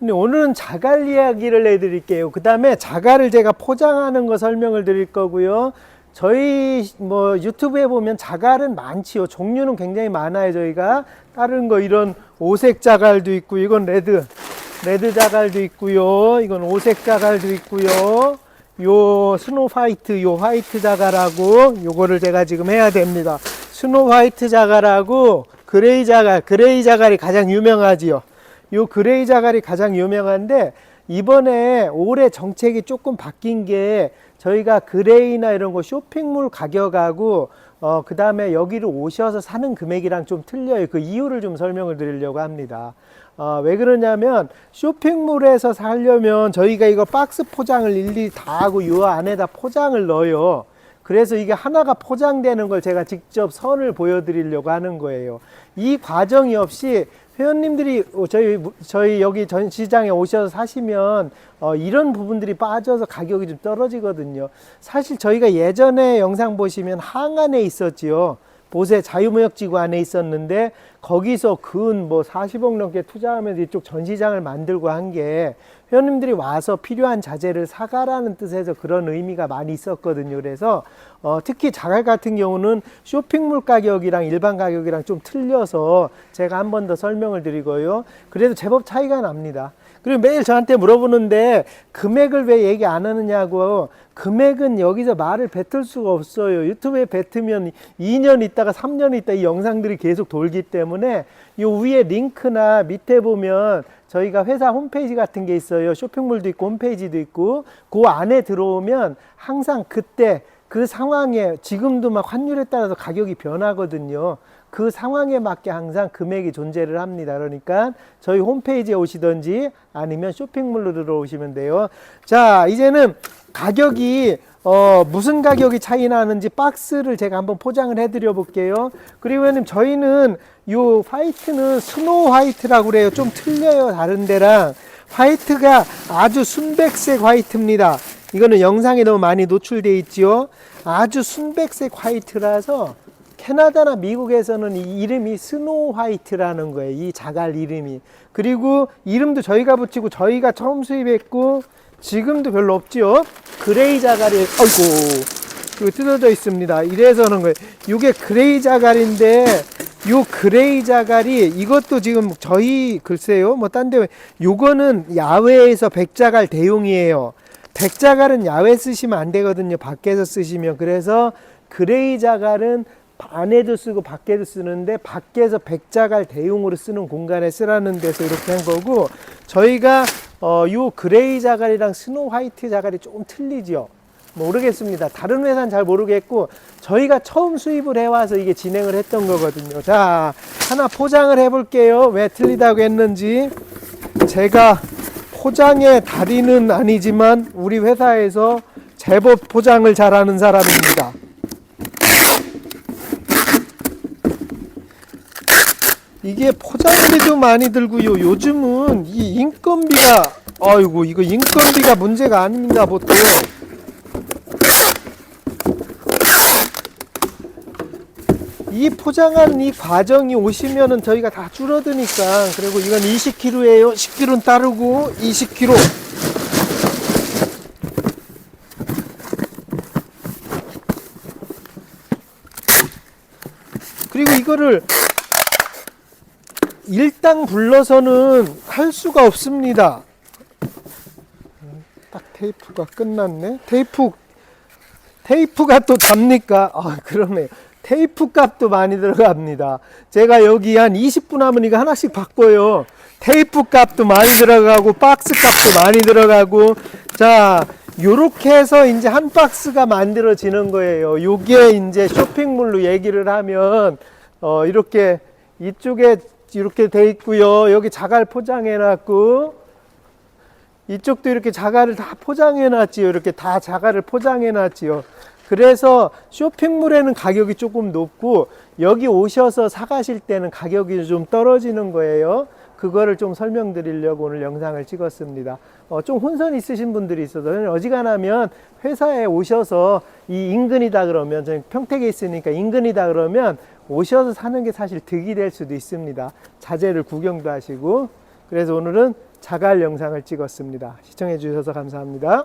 오늘은 자갈 이야기를 해드릴게요. 그 다음에 자갈을 제가 포장하는 거 설명을 드릴 거고요. 저희 뭐 유튜브에 보면 자갈은 많지요. 종류는 굉장히 많아요. 저희가 다른 거 이런 오색 자갈도 있고 이건 레드 레드 자갈도 있고요. 이건 오색 자갈도 있고요. 요 스노 화이트 요 화이트 자갈하고 요거를 제가 지금 해야 됩니다. 스노 화이트 자갈하고 그레이 자갈 그레이 자갈이 가장 유명하지요. 요 그레이 자갈이 가장 유명한데 이번에 올해 정책이 조금 바뀐 게 저희가 그레이나 이런 거 쇼핑몰 가격하고 어 그 다음에 여기를 오셔서 사는 금액이랑 좀 틀려요. 그 이유를 좀 설명을 드리려고 합니다. 어, 왜 그러냐면 쇼핑몰에서 살려면 저희가 이거 박스 포장을 일일이 다 하고 요 안에다 포장을 넣어요. 그래서 이게 하나가 포장되는 걸 제가 직접 선을 보여드리려고 하는 거예요. 이 과정이 없이 회원님들이 저희 저희 여기 전시장에 오셔서 사시면 어, 이런 부분들이 빠져서 가격이 좀 떨어지거든요. 사실 저희가 예전에 영상 보시면 항안에 있었지요. 보세 자유무역지구 안에 있었는데 거기서 근 뭐 40억 넘게 투자하면서 이쪽 전시장을 만들고 한 게 회원님들이 와서 필요한 자재를 사가라는 뜻에서 그런 의미가 많이 있었거든요. 그래서 어, 특히 자갈 같은 경우는 쇼핑몰 가격이랑 일반 가격이랑 좀 틀려서 제가 한 번 더 설명을 드리고요. 그래도 제법 차이가 납니다. 그리고 매일 저한테 물어보는데 금액을 왜 얘기 안 하느냐고 금액은 여기서 말을 뱉을 수가 없어요. 유튜브에 뱉으면 2년 있다가 3년 있다 이 영상들이 계속 돌기 때문에 요 위에 링크나 밑에 보면 저희가 회사 홈페이지 같은 게 있어요. 쇼핑몰도 있고 홈페이지도 있고 그 안에 들어오면 항상 그때 그 상황에 지금도 막 환율에 따라서 가격이 변하거든요. 그 상황에 맞게 항상 금액이 존재를 합니다. 그러니까 저희 홈페이지에 오시든지 아니면 쇼핑몰로 들어오시면 돼요. 자, 이제는 가격이 어, 무슨 가격이 차이 나는지 박스를 제가 한번 포장을 해드려 볼게요. 그리고 형님 저희는 요 화이트는 스노우 화이트라고 그래요. 좀 틀려요. 다른 데랑. 화이트가 아주 순백색 화이트입니다. 이거는 영상에 너무 많이 노출돼 있지요. 아주 순백색 화이트라서 캐나다나 미국에서는 이 이름이 스노우 화이트라는 거예요. 이 자갈 이름이. 그리고 이름도 저희가 붙이고 저희가 처음 수입했고 지금도 별로 없지요. 그레이 자갈이 아이고 이거 뜯어져 있습니다. 이래서는 거예요. 이게 그레이 자갈인데 요 그레이 자갈이 이것도 지금 저희 글쎄요 뭐 딴데 요거는 야외에서 백자갈 대용이에요. 백자갈은 야외 쓰시면 안 되거든요. 밖에서 쓰시면 그래서 그레이 자갈은 안에도 쓰고 밖에도 쓰는데 밖에서 백자갈 대용으로 쓰는 공간에 쓰라는 데서 이렇게 한 거고 저희가 어, 요 그레이 자갈이랑 스노우 화이트 자갈이 조금 틀리죠. 모르겠습니다. 다른 회사는 잘 모르겠고 저희가 처음 수입을 해와서 이게 진행을 했던 거거든요. 자 하나 포장을 해볼게요. 왜 틀리다고 했는지 제가 포장의 달인은 아니지만 우리 회사에서 제법 포장을 잘하는 사람입니다. 이게 포장비도 많이 들고요. 요즘은 이 인건비가 아이고 이거 인건비가 문제가 아닙니다 보통. 이 포장하는 이 과정이 오시면은 저희가 다 줄어드니까 그리고 이건 20kg예요. 10kg는 따르고 20kg. 그리고 이거를 일당 불러서는 할 수가 없습니다. 딱 테이프가 끝났네. 테이프 테이프가 또 답니까? 아 그러네. 테이프 값도 많이 들어갑니다. 제가 여기 한 20분 하면 이거 하나씩 바꿔요. 테이프 값도 많이 들어가고 박스 값도 많이 들어가고 자 요렇게 해서 이제 한 박스가 만들어지는 거예요. 요게 이제 쇼핑몰로 얘기를 하면 어 이렇게 이쪽에 이렇게 돼 있고요. 여기 자갈 포장해 놨고 이쪽도 이렇게 자갈을 다 포장해 놨지요. 이렇게 다 자갈을 포장해 놨지요. 그래서 쇼핑몰에는 가격이 조금 높고 여기 오셔서 사가실 때는 가격이 좀 떨어지는 거예요. 그거를 좀 설명드리려고 오늘 영상을 찍었습니다. 어, 좀 혼선 있으신 분들이 있어서 어지간하면 회사에 오셔서 이 인근이다 그러면 저희 평택에 있으니까 인근이다 그러면 오셔서 사는 게 사실 득이 될 수도 있습니다. 자재를 구경도 하시고 그래서 오늘은 자갈 영상을 찍었습니다. 시청해 주셔서 감사합니다.